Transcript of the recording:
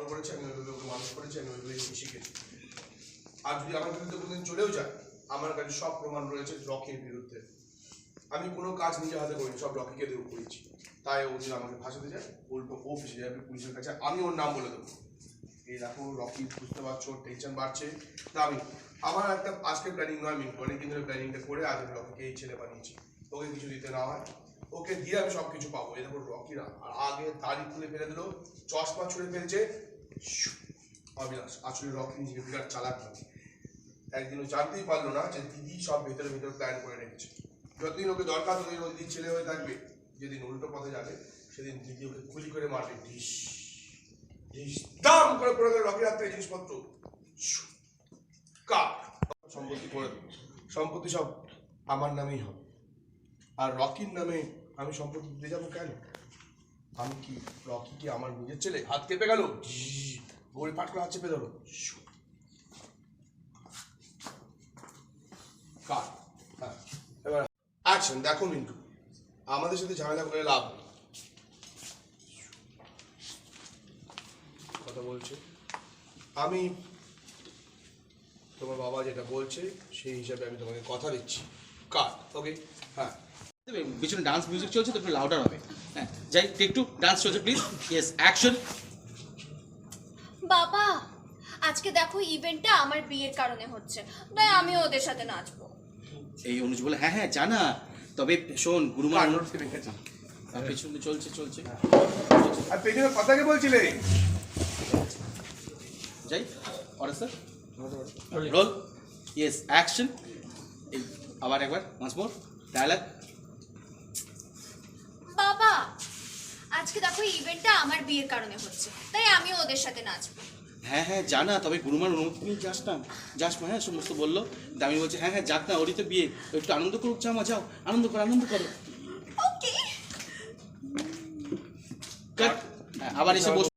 বড় করেছে, আমি ওইভাবে ওকে মানুষ করেছি, আমি ওইভাবে শিখেছি। আর যদি আমার বিরুদ্ধে কোনোদিন চলেও যায়, আমার কাছে সব প্রমাণ রয়েছে রকির বিরুদ্ধে। আমি কোনো কাজ নিজে হাতে করিনি, সব রকিকে দেবো করেছি। তাই ও যদি আমাকে ফাঁসাতে যায়, উল্টো ও ফেসে যাবে পুলিশের কাছে, আমি ওর নাম বলে দেবো। এই দেখো, রকি, বুঝতে পারছ টেনশন বাড়ছে। তা আমি, আমার একটা আজকে প্ল্যানিং নয়, আমি অনেকদিন ধরে প্ল্যানিংটা করে আজ রকিকে এই ছেলে বানিয়েছি। ওকে কিছু দিতে না হয়। ওকে দিয়ে আমি সব কিছু পাবো দেখো রকিরা আর আগে দাড়ি খুলে ফেলে দিল। চশমা ছুঁড়ে ফেলছে। অবিনাশ। আসলে রকি নিজেকে বিরাট চালাক লাগে একদিনও জানতেই পারল না যে দিদি সব ভেতরে ভেতরে প্ল্যান করে রেখেছে। যতদিন ওকে দরকার, ততদিন ও দিদির ছেলে হয়ে থাকবে। যেদিন উল্টো পথে যাবে, সেদিন দিদি ওকে গুলি করে মারবে। ঢিস। ঢিস। দাম করে পড়ে গেল রকির হাত জিনিসপত্র। সম্পত্তি করে সম্পত্তি সব আমার নামেই হবে। আর রকির নামে আমি সম্পত্তি দিতে যাব কেন? আমি কি রকি কি আমার নিজের ছেলে? হাত কেঁপে গেল? গড়ি পাট করে হাত চেপে ধরো কাট হ্যাঁ। এবার অ্যাকশন দেখো মিন্টু। আমাদের সাথে ঝামেলা করে লাভ কথা বলছে। আমি তোমার বাবা যেটা বলছে, সেই হিসাবে আমি তোমাকে কথা দিচ্ছি। কাট ওকে হ্যাঁ। পিছনে ডান্স মিউজিক চলছে তো একটু লাউডার হবে। হ্যাঁ যাই একটু ডান্স চলছে প্লিজ ইয়েস অ্যাকশন বাবা আজকে দেখো ইভেন্টটা আমার বিয়ের কারণে হচ্ছে। তাই আমি ওদের সাথে নাচবো। এই অনুজ বলে হ্যাঁ হ্যাঁ জানা। তবে শোন গুরুমা পেছনে চলছে চলছে। আর পেছনে কথা কে বলছিলে। যাই order sir roll yes action আবার একবার ওয়ান্স মোর ডায়ালগ বাবা আজকে দেখো ইভেন্টটা আমার বিয়ের কারণে হচ্ছে। তাই আমি ওদের সাথে নাচবো। হ্যাঁ হ্যাঁ জানা তবে গুরুমার অনুমতি নিয়ে যাস না। যাস না হ্যাঁ সমস্ত বলল। দামি বলছে হ্যাঁ হ্যাঁ যাক না ওরই তো বিয়ে। একটু আনন্দ করুক জামা যাও। আনন্দ করো আনন্দ করো। ওকে আবার এসে বস।